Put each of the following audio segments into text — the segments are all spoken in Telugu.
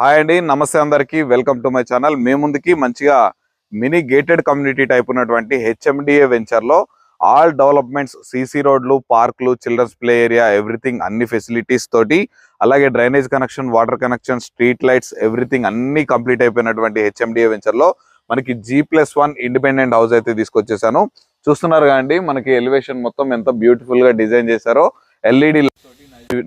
హాయ్ అండి నమస్తే అందరికీ. Welcome to my channel. మీ ముందుకి మంచిగా మినీ గేటెడ్ కమ్యూనిటీ టైప్ ఉన్నటువంటి హెచ్ఎండిఏ వెంచర్లో ఆల్ డెవలప్మెంట్స్ సీసీ రోడ్లు పార్కులు చిల్డ్రన్స్ ప్లే ఏరియా ఎవ్రీథింగ్ అన్ని ఫెసిలిటీస్ తోటి అలాగే drainage connection water connection street lights everything అన్ని కంప్లీట్ అయిపోయినటువంటి హెచ్ఎండిఏ వెంచర్లో మనకి G plus one independent house అయితే తీసుకొచ్చేసాను. చూస్తున్నారు కదండి మనకి ఎలివేషన్ మొత్తం ఎంత బ్యూటిఫుల్గా డిజైన్ చేశారో. ఎల్ఈడి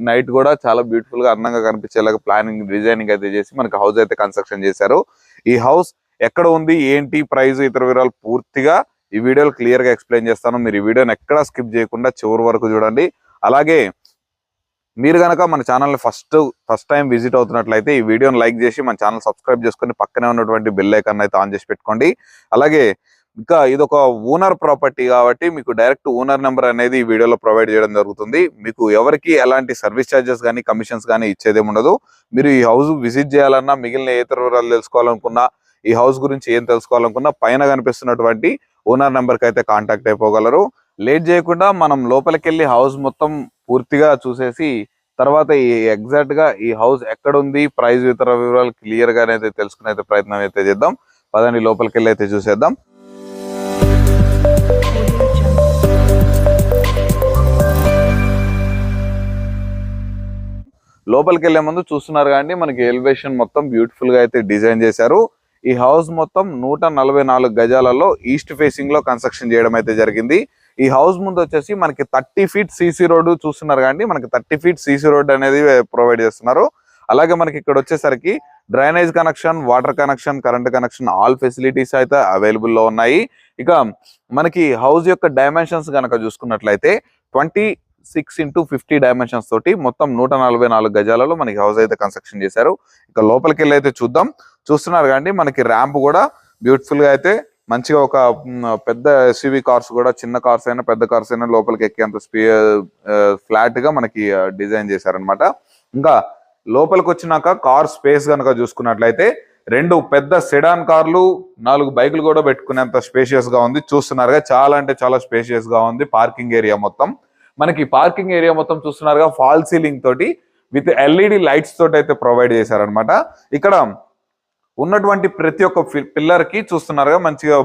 నైట్ కూడా చాలా బ్యూటిఫుల్గా అందంగా కనిపించేలాగా ప్లానింగ్ డిజైనింగ్ అయితే చేసి మనకి హౌస్ అయితే కన్స్ట్రక్షన్ చేశారు. ఈ హౌస్ ఎక్కడ ఉంది ఏంటి ప్రైస్ ఇతర వివరాలు పూర్తిగా ఈ వీడియోలో క్లియర్గా ఎక్స్ప్లెయిన్ చేస్తాను. మీరు ఈ వీడియోని ఎక్కడా స్కిప్ చేయకుండా చివరి వరకు చూడండి. అలాగే మీరు కనుక మన channel first first time visit అవుతున్నట్లయితే ఈ వీడియోని లైక్ చేసి మన ఛానల్ సబ్స్క్రైబ్ చేసుకొని పక్కనే ఉన్నటువంటి బెల్ ఐకాన్ అయితే ఆన్ చేసి పెట్టుకోండి. అలాగే ఇంకా ఇది ఒక ఓనర్ ప్రాపర్టీ కాబట్టి మీకు డైరెక్ట్ ఓనర్ నెంబర్ అనేది ఈ వీడియోలో ప్రొవైడ్ చేయడం జరుగుతుంది. మీకు ఎవరికి ఎలాంటి సర్వీస్ ఛార్జెస్ కానీ కమిషన్స్ కానీ ఇచ్చేదేం ఉండదు. మీరు ఈ హౌస్ విజిట్ చేయాలన్నా మిగిలిన ఏ ఇతర వివరాలు తెలుసుకోవాలనుకున్నా ఈ హౌస్ గురించి ఏం తెలుసుకోవాలనుకున్నా పైన కనిపిస్తున్నటువంటి ఓనర్ నెంబర్కి అయితే కాంటాక్ట్ అయిపోగలరు. లేట్ చేయకుండా మనం లోపలికి వెళ్ళి హౌస్ మొత్తం పూర్తిగా చూసేసి తర్వాత ఈ ఎగ్జాక్ట్గా ఈ హౌస్ ఎక్కడ ఉంది ప్రైస్ ఇతర వివరాలు క్లియర్గా అయితే తెలుసుకునే ప్రయత్నం అయితే చేద్దాం. పదండి లోపలికి వెళ్ళి అయితే చూసేద్దాం. లోపలికి వెళ్ళే ముందు చూస్తున్నారు కానీ మనకి ఎలివేషన్ మొత్తం బ్యూటిఫుల్గా అయితే డిజైన్ చేశారు. ఈ హౌస్ మొత్తం నూట నలభై నాలుగు గజాలలో ఈస్ట్ ఫేసింగ్లో కన్స్ట్రక్షన్ చేయడం అయితే జరిగింది. ఈ హౌస్ ముందు వచ్చేసి మనకి థర్టీ ఫీట్ సీసీ రోడ్డు చూస్తున్నారు కానీ మనకి థర్టీ ఫీట్ సీసీ రోడ్ అనేది ప్రొవైడ్ చేస్తున్నారు. అలాగే మనకి ఇక్కడ వచ్చేసరికి drainage connection water connection current connection all facilities అయితే అవైలబుల్లో ఉన్నాయి. ఇక మనకి హౌస్ యొక్క డైమెన్షన్స్ కనుక చూసుకున్నట్లయితే twenty six into fifty dimensions తోటి మొత్తం నూట నలభై నాలుగు గజాలలో మనకి హౌస్ అయితే కన్స్ట్రక్షన్ చేశారు. ఇక లోపలికి వెళ్ళి అయితే చూద్దాం. చూస్తున్నారు కానీ మనకి ర్యాంప్ కూడా బ్యూటిఫుల్గా అయితే మంచిగా ఒక పెద్ద ఎస్యూవి కార్స్ కూడా చిన్న కార్స్ అయినా పెద్ద కార్స్ అయినా లోపలికి ఎక్కేంత స్పీ ఫ్లాట్గా మనకి డిజైన్ చేశారనమాట ఇంకా లోపలికి వచ్చినాక కార్ స్పేస్ కనుక చూసుకున్నట్లయితే రెండు పెద్ద సెడాన్ కార్లు నాలుగు బైకులు కూడా పెట్టుకునేంత స్పేషియస్గా ఉంది. చూస్తున్నారుగా చాలా అంటే చాలా స్పేషియస్గా ఉంది పార్కింగ్ ఏరియా మొత్తం. మనకి పార్కింగ్ ఏరియా మొత్తం చూస్తున్నారుగా ఫాల్ సీలింగ్ తోటి విత్ ఎల్ఈడి లైట్స్ తోటి అయితే ప్రొవైడ్ చేశారనమాట ఇక్కడ ఉన్నటువంటి ప్రతి ఒక్క పిల్లర్కి చూస్తున్నారుగా మంచిగా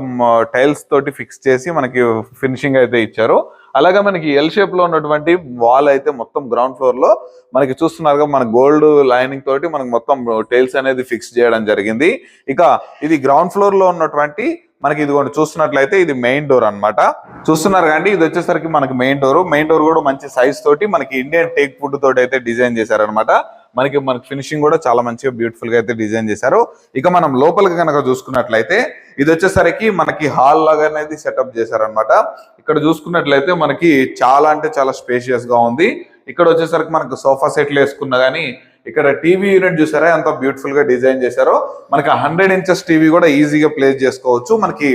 టైల్స్ తోటి ఫిక్స్ చేసి మనకి ఫినిషింగ్ అయితే ఇచ్చారు. అలాగే మనకి ఎల్ షేప్లో ఉన్నటువంటి వాల్ అయితే మొత్తం గ్రౌండ్ ఫ్లోర్లో మనకి చూస్తున్నారుగా మన గోల్డ్ లైనింగ్ తోటి మనకి మొత్తం టైల్స్ అనేది ఫిక్స్ చేయడం జరిగింది. ఇక ఇది గ్రౌండ్ ఫ్లోర్లో ఉన్నటువంటి మనకి ఇదిగోండి చూస్తున్నట్లయితే ఇది మెయిన్ డోర్ అన్నమాట. చూస్తున్నారు కండి ఇది వచ్చేసరికి మనకి మెయిన్ డోర్ మెయిన్ డోర్ కూడా మంచి సైజ్ తోటి మనకి ఇండియన్ టేక్ ఫుడ్ తోటి అయితే డిజైన్ చేశారనమాట మనకి మనకి ఫినిషింగ్ కూడా చాలా మంచిగా బ్యూటిఫుల్గా అయితే డిజైన్ చేశారు. ఇక మనం లోపలికి కనుక చూసుకున్నట్లయితే ఇది వచ్చేసరికి మనకి హాల్ లాగా అనేది సెటప్ చేశారనమాట ఇక్కడ చూసుకున్నట్లయితే మనకి చాలా అంటే చాలా స్పేషియస్గా ఉంది. ఇక్కడ వచ్చేసరికి మనకు సోఫా సెట్లు వేసుకున్నా గానీ ఇక్కడ టీవీ యూనిట్ చూసారా? ఎంత బ్యూటిఫుల్గా డిజైన్ చేశారో. మనకి హండ్రెడ్ ఇంచెస్ టీవీ కూడా ఈజీగా ప్లేస్ చేసుకోవచ్చు. మనకి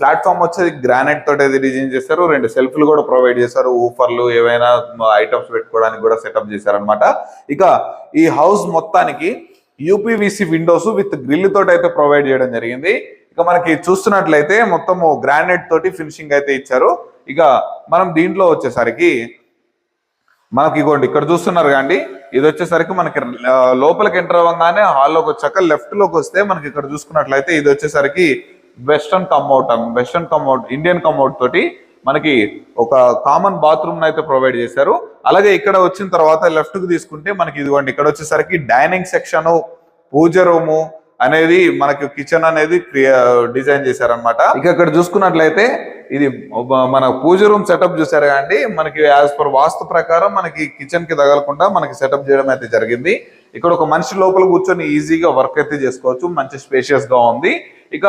ప్లాట్ఫామ్ వచ్చేది గ్రానైట్ తోటి అయితే డిజైన్ చేశారు. రెండు సెల్ఫ్లు కూడా ప్రొవైడ్ చేశారు. ఊఫర్లు ఏవైనా ఐటమ్స్ పెట్టుకోవడానికి కూడా సెటప్ చేశారనమాట ఇక ఈ హౌస్ మొత్తానికి యూపీవీసీ విండోస్ విత్ గ్రిల్ తోటి అయితే ప్రొవైడ్ చేయడం జరిగింది. ఇక మనకి చూస్తున్నట్లయితే మొత్తం గ్రానైట్ తోటి ఫినిషింగ్ అయితే ఇచ్చారు. ఇక మనం దీంట్లో వచ్చేసరికి మనకి ఇగోండి ఇక్కడ చూస్తున్నారు కాండి ఇది వచ్చేసరికి మనకి లోపలికి ఎంటర్ అవ్వగానే హాల్లోకి వచ్చాక లెఫ్ట్లోకి వస్తే మనకి ఇక్కడ చూసుకున్నట్లయితే ఇది వచ్చేసరికి western commode western commode Indian commode తోటి మనకి ఒక కామన్ బాత్రూమ్ అయితే ప్రొవైడ్ చేశారు. అలాగే ఇక్కడ వచ్చిన తర్వాత లెఫ్ట్కి తీసుకుంటే మనకి ఇదిగోండి ఇక్కడ వచ్చేసరికి డైనింగ్ సెక్షన్ పూజ రూము అనేది మనకి కిచెన్ అనేది డిజైన్ చేశారనమాట ఇక ఇక్కడ చూసుకున్నట్లయితే ఇది మన పూజ రూమ్ సెటప్ చూసారు కానీ మనకి యాజ్ పర్ వాస్తు ప్రకారం మనకి కిచెన్కి తగలకుండా మనకి సెటప్ చేయడం అయితే జరిగింది. ఇక్కడ ఒక మనిషి లోపల కూర్చొని ఈజీగా వర్క్ అయితే చేసుకోవచ్చు. మంచి స్పేషియస్గా ఉంది. ఇక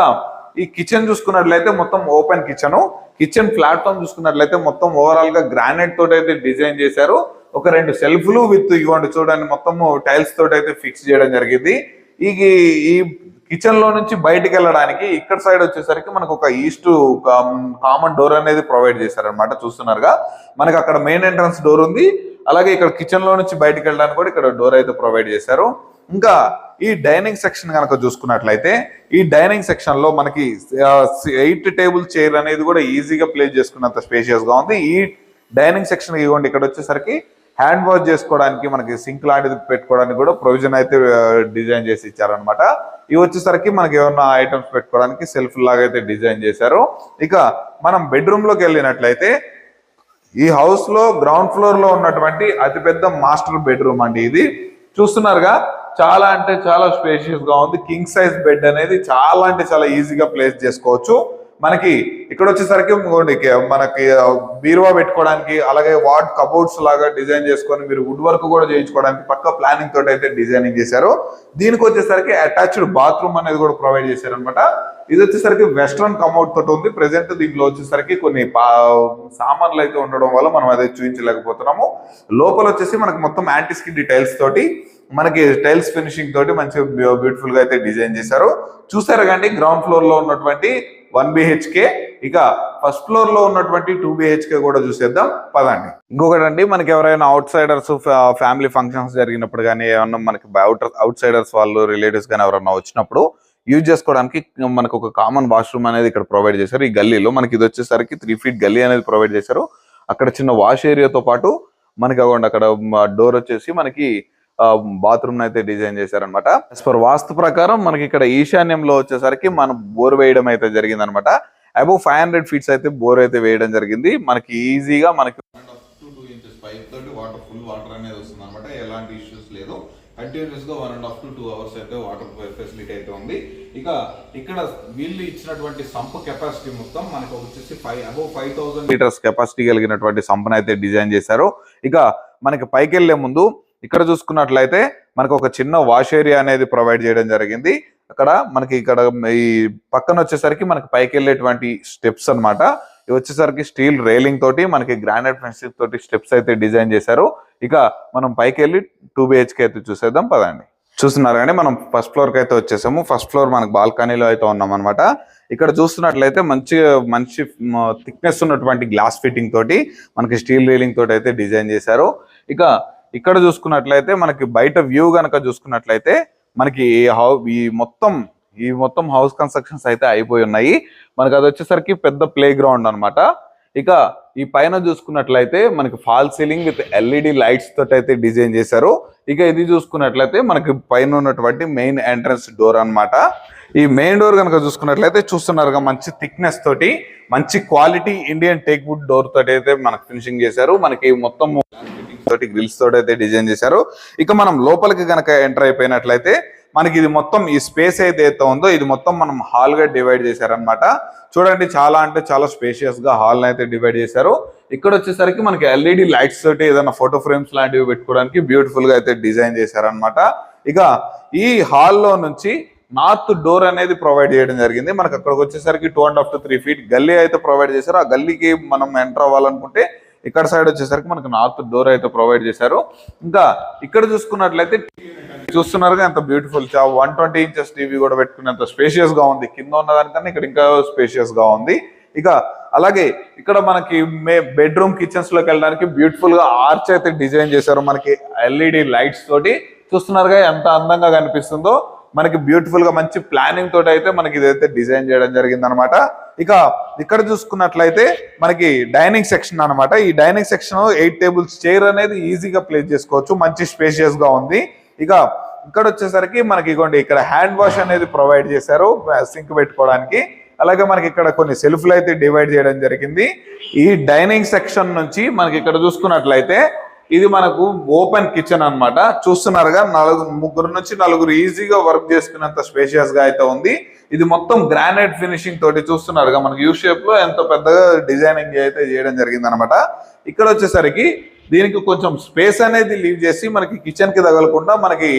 ఈ కిచెన్ చూసుకున్నట్లయితే మొత్తం ఓపెన్ కిచెన్ కిచెన్ ప్లాట్ఫామ్ చూసుకున్నట్లయితే మొత్తం ఓవరాల్గా గ్రానైట్ తోటి అయితే డిజైన్ చేశారు. ఒక రెండు సెల్ఫ్లు విత్ ఇవ్వండి. చూడండి మొత్తం టైల్స్ తోటి అయితే ఫిక్స్ చేయడం జరిగింది. ఈ ఈ కిచెన్లో నుంచి బయటికి వెళ్ళడానికి ఇక్కడ సైడ్ వచ్చేసరికి మనకు ఒక ఈస్ట్ కామన్ డోర్ అనేది ప్రొవైడ్ చేశారనమాట చూస్తున్నారుగా. మనకి అక్కడ మెయిన్ ఎంట్రన్స్ డోర్ ఉంది. అలాగే ఇక్కడ కిచెన్లో నుంచి బయటికి వెళ్ళడానికి కూడా ఇక్కడ డోర్ అయితే ప్రొవైడ్ చేశారు. ఇంకా ఈ డైనింగ్ సెక్షన్ కనుక చూసుకున్నట్లయితే ఈ డైనింగ్ సెక్షన్లో మనకి ఎయిట్ టేబుల్ చైర్ అనేది కూడా ఈజీగా ప్లేస్ చేసుకున్నంత స్పేషియస్గా ఉంది. ఈ డైనింగ్ సెక్షన్ ఇవ్వండి ఇక్కడ వచ్చేసరికి హ్యాండ్ వాష్ చేసుకోవడానికి మనకి సింక్ లాంటిది పెట్టుకోవడానికి కూడా ప్రొవిజన్ అయితే డిజైన్ చేసి ఇచ్చారనమాట ఇవి వచ్చేసరికి మనకి ఏమన్నా ఐటమ్స్ పెట్టుకోవడానికి సెల్ఫ్ లాగా అయితే డిజైన్ చేశారు. ఇక మనం బెడ్రూమ్లోకి వెళ్ళినట్లయితే ఈ హౌస్లో గ్రౌండ్ ఫ్లోర్లో ఉన్నటువంటి అతిపెద్ద మాస్టర్ బెడ్రూమ్ అండి ఇది. చూస్తున్నారుగా చాలా అంటే చాలా స్పేషియస్గా ఉంది. కింగ్ సైజ్ బెడ్ అనేది చాలా అంటే చాలా ఈజీగా ప్లేస్ చేసుకోవచ్చు. మనకి ఇక్కడ వచ్చేసరికి మనకి బీరువా పెట్టుకోవడానికి అలాగే వార్డ్ కబోర్డ్స్ లాగా డిజైన్ చేసుకొని మీరు వుడ్ వర్క్ కూడా చేయించుకోవడానికి పక్క ప్లానింగ్ తోటి అయితే డిజైనింగ్ చేశారు. దీనికి వచ్చేసరికి అటాచ్డ్ బాత్రూమ్ అనేది కూడా ప్రొవైడ్ చేశారు అనమాట ఇది వచ్చేసరికి వెస్ట్రన్ కమౌట్ తోటి ఉంది. ప్రెసెంట్ దీంట్లో వచ్చేసరికి కొన్ని పా- సామాన్లు అయితే ఉండడం వల్ల మనం అదే చూపించలేకపోతున్నాము లోపల వచ్చేసి మనకి మొత్తం యాంటీ స్కిన్ టైల్స్ తోటి మనకి టైల్స్ ఫినిషింగ్ తోటి మంచి బ్యూటిఫుల్గా అయితే డిజైన్ చేశారు. చూసారు కానీ గ్రౌండ్ ఫ్లోర్లో ఉన్నటువంటి వన్ బిహెచ్కే ఇక ఫస్ట్ ఫ్లోర్లో ఉన్నటువంటి టూ బిహెచ్కే కూడా చూసేద్దాం. పదండి. ఇంకొకటి అండి మనకి ఎవరైనా అవుట్ సైడర్స్ ఫ్యామిలీ ఫంక్షన్స్ జరిగినప్పుడు కానీ ఏమన్నా మనకి అవుట్ అవుట్ సైడర్స్ వాళ్ళు రిలేటివ్స్ కానీ ఎవరైనా వచ్చినప్పుడు యూజ్ చేసుకోవడానికి మనకు ఒక కామన్ వాష్రూమ్ అనేది ఇక్కడ ప్రొవైడ్ చేశారు. ఈ గల్లీలో మనకి ఇది వచ్చేసరికి త్రీ ఫీట్ గల్లీ అనేది ప్రొవైడ్ చేశారు. అక్కడ చిన్న వాష్ ఏరియాతో పాటు మనకి అగోండి అక్కడ డోర్ వచ్చేసి మనకి బాత్రూమ్ అయితే డిజైన్ చేశారనమాట యాజ్ పర్ వాస్తు ప్రకారం మనకి ఇక్కడ ఈశాన్యంలో వచ్చేసరికి మనం బోర్ వేయడం అయితే జరిగింది అనమాట అబౌవ్ ఫైవ్ హండ్రెడ్ ఫీట్స్ అయితే బోర్ అయితే వేయడం జరిగింది. మనకి ఈజీగా మనకి పైప్ తోటి వాటర్ ఫుల్ వాటర్ అనేది వస్తుంది అనమాట ఎలాంటి ఇష్యూస్ లేదు. కంటిన్యూస్గా one and half to two hours అయితే వాటర్ ఫెసిలిటీ అయితే ఉంది. ఇక ఇక్కడ వీళ్ళు ఇచ్చినటువంటి సంప్ కెపాసిటీ మొత్తం మనకు వచ్చేసి five above five thousand litres capacity కలిగినటువంటి సంపను అయితే డిజైన్ చేశారు. ఇక మనకి పైకి వెళ్ళే ముందు ఇక్కడ చూసుకున్నట్లయితే మనకు ఒక చిన్న వాష్ ఏరియా అనేది ప్రొవైడ్ చేయడం జరిగింది. అక్కడ మనకి ఇక్కడ ఈ పక్కన వచ్చేసరికి మనకి పైకి వెళ్ళేటువంటి స్టెప్స్ అన్నమాట. ఇవి వచ్చేసరికి స్టీల్ రైలింగ్ తోటి మనకి గ్రానైట్ ఫెన్సింగ్ తోటి స్టెప్స్ అయితే డిజైన్ చేశారు. ఇక మనం పైకి వెళ్ళి టూ బిహెచ్కే అయితే చూసేద్దాం పదండి. చూస్తున్నారు కానీ మనం ఫస్ట్ ఫ్లోర్కి అయితే వచ్చేసాము. ఫస్ట్ ఫ్లోర్ మనకు బాల్కనీలో అయితే ఉన్నాం అనమాట ఇక్కడ చూస్తున్నట్లయితే మంచి మంచి థిక్నెస్ ఉన్నటువంటి గ్లాస్ ఫిట్టింగ్ తోటి మనకి స్టీల్ రీలింగ్ తోటి అయితే డిజైన్ చేశారు. ఇక ఇక్కడ చూసుకున్నట్లయితే మనకి బయట వ్యూ గనక చూసుకున్నట్లయితే మనకి ఈ హౌ ఈ మొత్తం ఈ మొత్తం హౌస్ కన్స్ట్రక్షన్స్ అయితే అయిపోయి ఉన్నాయి. మనకి అది వచ్చేసరికి పెద్ద ప్లే గ్రౌండ్ అనమాట ఇక ఈ పైన చూసుకున్నట్లయితే మనకి fall ceiling with LED lights తోటి అయితే డిజైన్ చేశారు. ఇక ఇది చూసుకున్నట్లయితే మనకి పైన ఉన్నటువంటి మెయిన్ ఎంట్రన్స్ డోర్ అన్నమాట. ఈ మెయిన్ డోర్ కనుక చూసుకున్నట్లయితే చూస్తున్నారుగా మంచి థిక్నెస్ తోటి మంచి quality Indian teak wood door తోటి అయితే మనకి ఫినిషింగ్ చేశారు. మనకి మొత్తం తోటి గ్రిల్స్ తోటి అయితే డిజైన్ చేశారు. ఇక మనం లోపలికి గనక ఎంటర్ అయిపోయినట్లయితే మనకి ఇది మొత్తం ఈ స్పేస్ అయితే ఉందో ఇది మొత్తం మనం హాల్గా డివైడ్ చేశారనమాట చూడండి చాలా అంటే చాలా స్పేషియస్గా హాల్ అయితే డివైడ్ చేశారు. ఇక్కడ వచ్చేసరికి మనకి ఎల్ఈడి లైట్స్ తోటి ఏదైనా ఫోటో ఫ్రేమ్స్ లాంటివి పెట్టుకోవడానికి బ్యూటిఫుల్గా అయితే డిజైన్ చేశారనమాట ఇక ఈ హాల్లో నుంచి నార్త్ డోర్ అనేది ప్రొవైడ్ చేయడం జరిగింది. మనకి అక్కడికి వచ్చేసరికి two and half to three feet గల్లీ అయితే ప్రొవైడ్ చేశారు. ఆ గల్లీకి మనం ఎంటర్ అవ్వాలనుకుంటే ఇక్కడ సైడ్ వచ్చేసరికి మనకి నార్త్ డోర్ అయితే ప్రొవైడ్ చేశారు. ఇంకా ఇక్కడ చూసుకున్నట్లయితే చూస్తున్నారుగా ఎంత beautiful one twenty inches TV కూడా పెట్టుకునేంత స్పేషియస్గా ఉంది. కింద ఉన్న దానికన్నా ఇక్కడ ఇంకా స్పేషియస్గా ఉంది. ఇక అలాగే ఇక్కడ మనకి మే బెడ్రూమ్ కిచెన్స్లోకి వెళ్ళడానికి బ్యూటిఫుల్గా ఆర్చ్ అయితే డిజైన్ చేశారు మనకి ఎల్ఈడి లైట్స్ తోటి. చూస్తున్నారుగా ఎంత అందంగా కనిపిస్తుందో. మనకి బ్యూటిఫుల్గా మంచి ప్లానింగ్ తోటి అయితే మనకి ఇదైతే డిజైన్ చేయడం జరిగింది అనమాట ఇక ఇక్కడ చూసుకున్నట్లయితే మనకి డైనింగ్ సెక్షన్ అనమాట ఈ dining section eight tables chair అనేది ఈజీగా ప్లేస్ చేసుకోవచ్చు. మంచి స్పేషియస్గా ఉంది. ఇక ఇక్కడ వచ్చేసరికి మనకి ఇగోండి ఇక్కడ హ్యాండ్ వాష్ అనేది ప్రొవైడ్ చేశారు సింక్ పెట్టుకోవడానికి. అలాగే మనకి ఇక్కడ కొన్ని సెల్ఫ్లు అయితే డివైడ్ చేయడం జరిగింది. ఈ డైనింగ్ సెక్షన్ నుంచి మనకి ఇక్కడ చూసుకున్నట్లయితే ఇది మనకు ఓపెన్ కిచెన్ అన్నమాట. చూస్తున్నారుగా నలుగురు ముగ్గురు నుంచి నలుగురు ఈజీగా వర్క్ చేసుకునేంత స్పేషియస్గా అయితే ఉంది. ఇది మొత్తం గ్రానైట్ ఫినిషింగ్ తోటి చూస్తున్నారుగా మనకి యూ షేప్లో ఎంత పెద్దగా డిజైనింగ్ అయితే చేయడం జరిగింది అనమాట ఇక్కడ వచ్చేసరికి దీనికి కొంచెం స్పేస్ అనేది లీవ్ చేసి మనకి కిచెన్కి తగలకుండా మనకి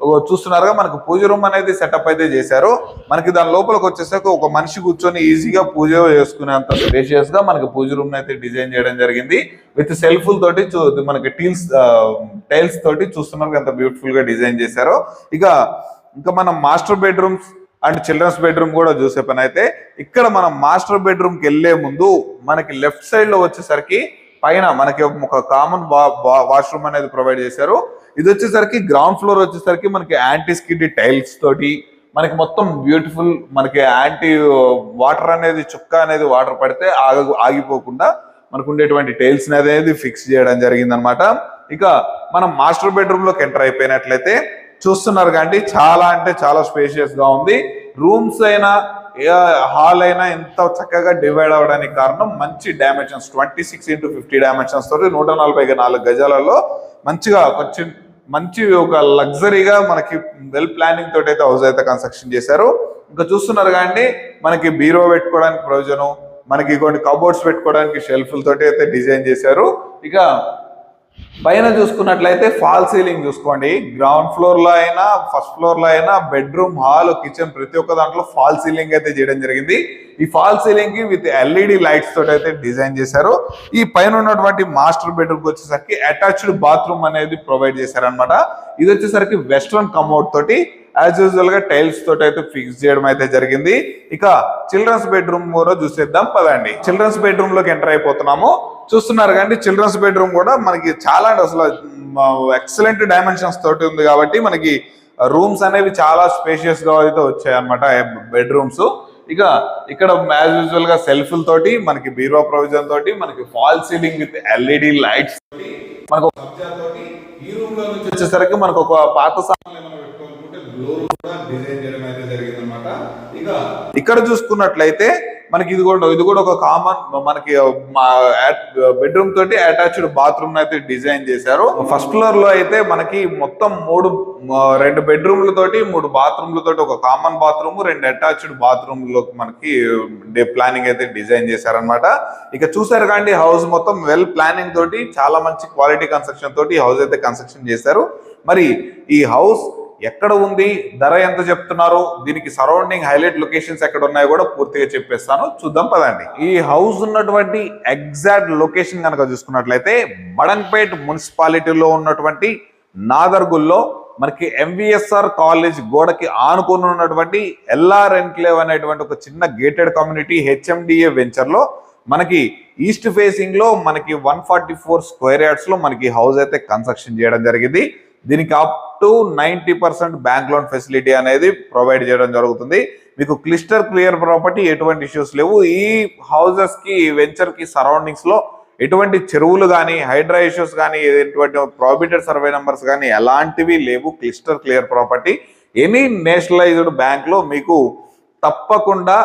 చూస్తున్నారుగా మనకు పూజ రూమ్ అనేది సెటప్ అయితే చేశారు. మనకి దాని లోపలికి వచ్చేసరికి ఒక మనిషి కూర్చొని ఈజీగా పూజ చేసుకునేంత స్పేషియస్గా మనకి పూజ రూమ్ అయితే డిజైన్ చేయడం జరిగింది. విత్ సెల్ఫుల్ తోటి చూ- మనకి టీల్స్ టైల్స్ తోటి చూస్తున్నారు ఎంత బ్యూటిఫుల్గా డిజైన్ చేశారు. ఇక ఇంకా మనం master bedrooms and children's bedroom కూడా చూసే పని అయితే ఇక్కడ మనం మాస్టర్ బెడ్రూమ్కి వెళ్ళే ముందు మనకి లెఫ్ట్ సైడ్లో వచ్చేసరికి పైన మనకి ఒక కామన్ వాష్రూమ్ అనేది ప్రొవైడ్ చేశారు. ఇది వచ్చేసరికి గ్రౌండ్ ఫ్లోర్ వచ్చేసరికి మనకి యాంటీ స్కిడ్ టైల్స్ తోటి మనకి మొత్తం బ్యూటిఫుల్ మనకి యాంటీ వాటర్ అనేది చుక్క అనేది వాటర్ పడితే ఆగ ఆగిపోకుండా మనకు ఉండేటువంటి టైల్స్ అనేది ఫిక్స్ చేయడం జరిగింది అనమాట ఇక మనం మాస్టర్ బెడ్రూమ్లోకి ఎంటర్ అయిపోయినట్లయితే చూస్తున్నారు కానీ చాలా అంటే చాలా స్పేషియస్గా ఉంది. రూమ్స్ అయినా హాల్ అయినా ఎంత చక్కగా డివైడ్ అవ్వడానికి కారణం మంచి dimensions twenty six into fifty dimensions తోటి నూట నలభై నాలుగు గజాలలో మంచిగా కొంచెం మంచి ఒక లగ్జరీగా మనకి వెల్ ప్లానింగ్ తోటి అయితే హౌస్ అయితే కన్స్ట్రక్షన్ చేశారు. ఇంకా చూస్తున్నారు కానీ మనకి బీరో పెట్టుకోవడానికి ప్రయోజనం మనకి కొన్ని కబోర్డ్స్ పెట్టుకోవడానికి షెల్ఫ్ల తోటి అయితే డిజైన్ చేశారు. ఇక పైన చూసుకున్నట్లయితే ఫాల్ సీలింగ్ చూసుకోండి. గ్రౌండ్ ఫ్లోర్లో అయినా ఫస్ట్ ఫ్లోర్లో అయినా బెడ్రూమ్ హాల్ కిచెన్ ప్రతి ఒక్క దాంట్లో ఫాల్ సీలింగ్ అయితే చేయడం జరిగింది. ఈ ఫాల్ సీలింగ్కి విత్ ఎల్ఈడి లైట్స్ తోటి అయితే డిజైన్ చేశారు. ఈ పైన ఉన్నటువంటి మాస్టర్ బెడ్రూమ్ వచ్చేసరికి అటాచ్డ్ బాత్రూమ్ అనేది ప్రొవైడ్ చేశారనమాట ఇది వచ్చేసరికి వెస్ట్రన్ కమౌట్ తోటి యాజ్ యూజువల్గా టైల్స్ తోటి అయితే ఫిక్స్ చేయడం అయితే జరిగింది. ఇక చిల్డ్రన్స్ బెడ్రూమ్ కూడా చూసేద్దాం. పదండి. చిల్డ్రన్స్ బెడ్రూమ్లోకి ఎంటర్ అయిపోతున్నాము. చూస్తున్నారు కానీ చిల్డ్రన్స్ బెడ్రూమ్ కూడా మనకి చాలా అంటే అసలు ఎక్సలెంట్ డైమెన్షన్స్ తోటి ఉంది కాబట్టి మనకి రూమ్స్ అనేవి చాలా స్పేషియస్గా అయితే వచ్చాయి అనమాట బెడ్రూమ్స్ ఇక ఇక్కడ యాజ్ యూజువల్గా సెల్ఫ్ల తోటి మనకి బీరో ప్రొవిజన్ తోటి మనకి fall ceiling with LED lights తోటి మనకు ఈ రూమ్లో నుంచి వచ్చేసరికి మనకు ఒక పాత డిజైన్ చేయడం అయితే జరిగింది అనమాట ఇక ఇక్కడ చూసుకున్నట్లయితే మనకి ఇది కూడా ఇది కూడా ఒక కామన్ మనకి బెడ్రూమ్ తోటి అటాచ్డ్ బాత్రూమ్ అయితే డిజైన్ చేశారు. ఫస్ట్ ఫ్లోర్లో అయితే మనకి మొత్తం మూడు రెండు బెడ్రూమ్ల తోటి మూడు బాత్రూమ్ల తోటి ఒక కామన్ బాత్రూమ్ రెండు అటాచ్డ్ బాత్రూమ్లో మనకి ప్లానింగ్ అయితే డిజైన్ చేశారనమాట ఇక చూసారు కానీ హౌస్ మొత్తం వెల్ ప్లానింగ్ తోటి చాలా మంచి క్వాలిటీ కన్స్ట్రక్షన్ తోటి హౌస్ అయితే కన్స్ట్రక్షన్ చేశారు. మరి ఈ హౌస్ ఎక్కడ ఉంది ధర ఎంత చెప్తున్నారు దీనికి సరౌండింగ్ హైలైట్ లొకేషన్స్ ఎక్కడ ఉన్నాయో కూడా పూర్తిగా చెప్పేస్తాను. చూద్దాం పదండి. ఈ హౌస్ ఉన్నటువంటి ఎగ్జాక్ట్ లొకేషన్ కనుక చూసుకున్నట్లయితే మడంపేట్ మున్సిపాలిటీలో ఉన్నటువంటి నాగర్గుల్లో మనకి ఎంవిఎస్ఆర్ కాలేజ్ గోడకి ఆనుకుని ఉన్నటువంటి ఎల్ఆర్ ఎన్క్లేవ్ అనేటువంటి ఒక చిన్న గేటెడ్ కమ్యూనిటీ హెచ్ఎండిఏ వెంచర్లో మనకి ఈస్ట్ ఫేసింగ్లో మనకి వన్ ఫార్టీ ఫోర్ స్క్వేర్ యార్డ్స్లో మనకి హౌస్ అయితే కన్స్ట్రక్షన్ చేయడం జరిగింది. దీనికి up to ninety percent bank loan facility అనేది ప్రొవైడ్ చేయడం జరుగుతుంది. మీకు క్లిస్టర్ క్లియర్ ప్రాపర్టీ ఎటువంటి ఇష్యూస్ లేవు. ఈ హౌజెస్కి కి వెంచర్కి సరౌండింగ్స్లో ఎటువంటి చెరువులు కానీ హైడ్రా ఇష్యూస్ కానీ ఎటువంటి ప్రాబిటెడ్ సర్వే నెంబర్స్ కానీ ఎలాంటివి లేవు. Crystal clear property. Any nationalised బ్యాంక్లో మీకు తప్పకుండా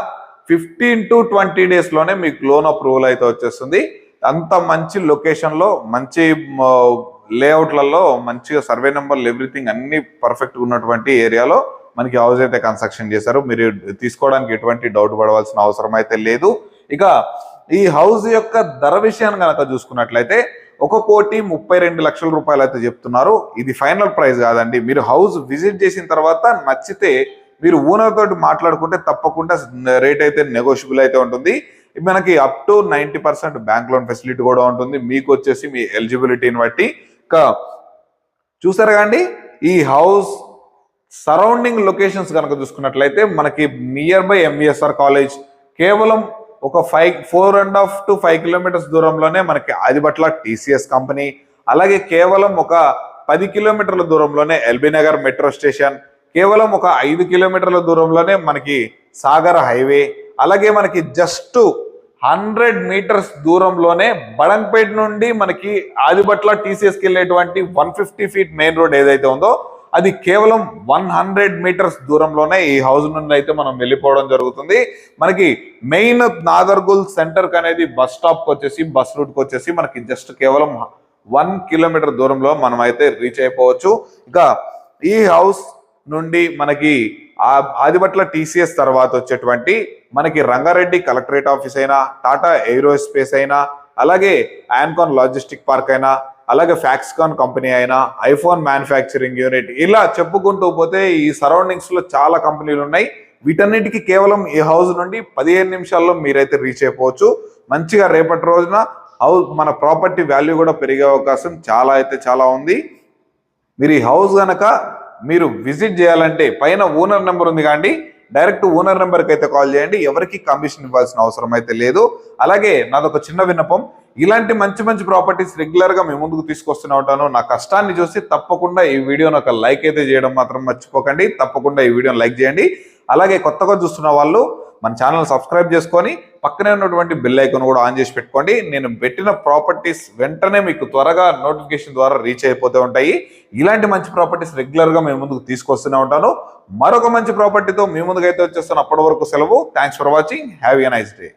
ఫిఫ్టీన్ టు ట్వంటీ డేస్లోనే మీకు లోన్ అప్రూవల్ అయితే వచ్చేస్తుంది. అంత మంచి లొకేషన్లో మంచి లేఅవుట్లలో మంచిగా సర్వే నెంబర్లు ఎవ్రీథింగ్ అన్ని పర్ఫెక్ట్గా ఉన్నటువంటి ఏరియాలో మనకి హౌస్ అయితే కన్స్ట్రక్షన్ చేశారు. మీరు తీసుకోవడానికి ఎటువంటి డౌట్ పడవలసిన అవసరం అయితే లేదు. ఇక ఈ హౌస్ యొక్క ధర విషయాన్ని కనుక చూసుకున్నట్లయితే ఒక కోటి ముప్పై రెండు లక్షల రూపాయలు అయితే చెప్తున్నారు. ఇది ఫైనల్ ప్రైస్ కాదండి. మీరు హౌస్ విజిట్ చేసిన తర్వాత నచ్చితే మీరు ఓనర్ తోటి మాట్లాడుకుంటే తప్పకుండా రేట్ అయితే నెగోషియబుల్ అయితే ఉంటుంది. మనకి up to ninety percent bank loan facility కూడా ఉంటుంది. మీకు వచ్చేసి మీ ఎలిజిబిలిటీని బట్టి ఇంకా చూసారా కండి ఈ హౌస్ సరౌండింగ్ లొకేషన్స్ కనుక చూసుకున్నట్లయితే మనకి నియర్ బై ఎంవిఎస్ఆర్ కాలేజ్ కేవలం ఒక five four and half to five kilometres దూరంలోనే మనకి ఆదిబట్ల టీసీఎస్ కంపెనీ అలాగే కేవలం ఒక పది కిలోమీటర్ల దూరంలోనే ఎల్బీ నగర్ మెట్రో స్టేషన్ కేవలం ఒక ఐదు కిలోమీటర్ల దూరంలోనే మనకి సాగర్ హైవే అలాగే మనకి జస్ట్ హండ్రెడ్ మీటర్స్ దూరంలోనే బడంపేట నుండి మనకి ఆదిబట్ల టీసీఎస్కి వెళ్ళేటువంటి one fifty feet main road ఏదైతే ఉందో అది కేవలం వన్ హండ్రెడ్ మీటర్స్ దూరంలోనే ఈ హౌస్ నుండి అయితే మనం వెళ్ళిపోవడం జరుగుతుంది. మనకి మెయిన్ నాగర్గుల్ సెంటర్కి అనేది బస్ స్టాప్కి వచ్చేసి బస్ రూట్కి వచ్చేసి మనకి జస్ట్ కేవలం వన్ కిలోమీటర్ దూరంలో మనం అయితే రీచ్ అయిపోవచ్చు. ఇక ఈ హౌస్ నుండి మనకి ఆ ఆదిబట్ల టీసీఎస్ తర్వాత వచ్చేటువంటి మనకి రంగారెడ్డి కలెక్టరేట్ ఆఫీస్ అయినా టాటా ఏరోస్పేస్ అయినా అలాగే యాన్కాన్ లాజిస్టిక్ పార్క్ అయినా అలాగే ఫ్యాక్స్కాన్ కంపెనీ అయినా ఐఫోన్ మ్యానుఫ్యాక్చరింగ్ యూనిట్ ఇలా చెప్పుకుంటూ పోతే ఈ సరౌండింగ్స్లో చాలా కంపెనీలు ఉన్నాయి. వీటన్నిటికీ కేవలం ఈ హౌస్ నుండి పదిహేను నిమిషాల్లో మీరైతే రీచ్ అయిపోవచ్చు. మంచిగా రేపటి రోజున హౌస్ మన ప్రాపర్టీ వాల్యూ కూడా పెరిగే అవకాశం చాలా అయితే చాలా ఉంది. మీరు ఈ హౌస్ కనుక మీరు విజిట్ చేయాలంటే పైన ఓనర్ నెంబర్ ఉంది కానీ డైరెక్ట్ ఓనర్ నెంబర్కి అయితే కాల్ చేయండి. ఎవరికి కమిషన్ ఇవ్వాల్సిన అవసరం అయితే లేదు. అలాగే నాదొక చిన్న విన్నపం. ఇలాంటి మంచి మంచి ప్రాపర్టీస్ రెగ్యులర్గా మేము మీ ముందుకు తీసుకొస్తూనే ఉంటాను నా కష్టాన్ని చూసి తప్పకుండా ఈ వీడియోని ఒక లైక్ అయితే చేయడం మాత్రం మర్చిపోకండి. తప్పకుండా ఈ వీడియోని లైక్ చేయండి. అలాగే కొత్తగా చూస్తున్న వాళ్ళు మన ఛానల్ సబ్స్క్రైబ్ చేసుకొని పక్కనే ఉన్నటువంటి బిల్ ఐకాన్ కూడా ఆన్ చేసి పెట్టుకోండి. నేను పెట్టిన ప్రాపర్టీస్ వెంటనే మీకు త్వరగా నోటిఫికేషన్ ద్వారా రీచ్ అయిపోతూ ఉంటాయి. ఇలాంటి మంచి ప్రాపర్టీస్ రెగ్యులర్గా మేము ముందుకు తీసుకొస్తూనే ఉంటాను. మరొక మంచి ప్రాపర్టీతో మీ ముందుకైతే అయితే వచ్చేస్తాను అప్పటి వరకు సెలవు. Thanks for watching have a nice day